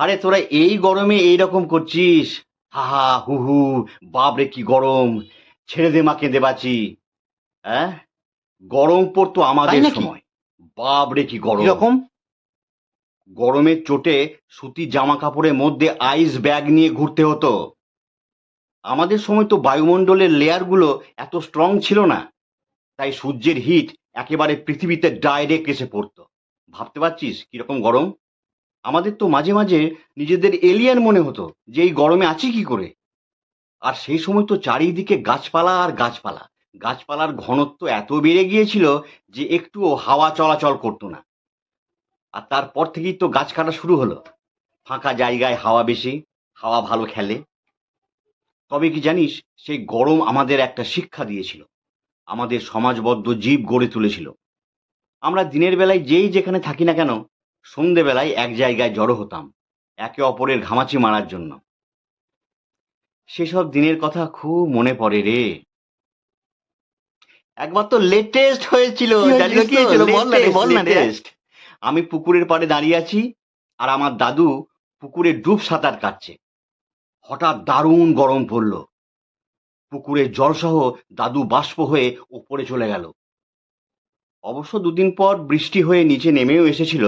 আরে তোরা এই গরমে এই রকম করছিস? হা হা হু হু বাপরে কি গরম। ছেড়ে দে মা কেঁদে বাঁচি হ্যাঁ গরম পড়তো আমাদের? সময়। বাপরে কি গরম। কীরকম? গরমের চোটে সুতি জামা কাপড়ের মধ্যে আইস ব্যাগ নিয়ে ঘুরতে হতো। আমাদের সময় তো বায়ুমণ্ডলের লেয়ারগুলো এত স্ট্রং ছিল না। তাই সূর্যের হিট একেবারে পৃথিবীতে ডাইরেক্ট এসে পড়তো। ভাবতে পারছিস কীরকম গরম? আমাদের তো মাঝে মাঝে নিজেদের এলিয়ান মনে হতো যে এই গরমে আছি কি করে? আর সেই সময় তো চারিদিকে গাছপালা আর গাছপালা। গাছপালার ঘনত্ব এত বেড়ে গিয়েছিল যে একটুও হাওয়া চলাচল করতো না। আর তারপর থেকেই তো গাছ কাটা শুরু হলো। ফাঁকা জায়গায় হাওয়া বেশি, হাওয়া ভালো খেলে। তবে কি জানিস, সেই গরম আমাদের একটা শিক্ষা দিয়েছিল। আমাদের সমাজবদ্ধ জীব গড়ে তুলেছিল। আমরা দিনের বেলায় যেই যেখানে থাকি না কেন সন্ধেবেলায় এক জায়গায় জড়ো হতাম একে অপরের ঘামাচি মারার জন্য। সেসব দিনের কথা খুব মনে পড়ে রে। একবার তো লেটেস্ট হয়েছিল। আমি পুকুরের পাড়ে দাঁড়িয়ে আছি আর আমার দাদু পুকুরে ডুব সাঁতার কাটছে। হঠাৎ দারুণ গরম পড়ল। পুকুরের জলসহ দাদু বাষ্প হয়ে ওপরে চলে গেল। অবশ্য দুদিন পর বৃষ্টি হয়ে নিচে নেমেও এসেছিল।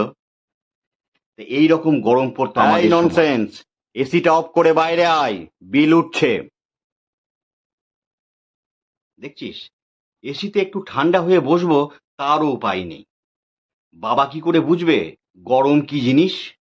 এই রকম গরম পড়তো আমাদের। ননসেন্স এসিটা অফ করে বাইরে আয় বিল উঠছে। দেখছিস? এসিতে একটু ঠান্ডা হয়ে বসবো তারও উপায় নেই। বাবা কি করে বুঝবে? গরম কি জিনিস?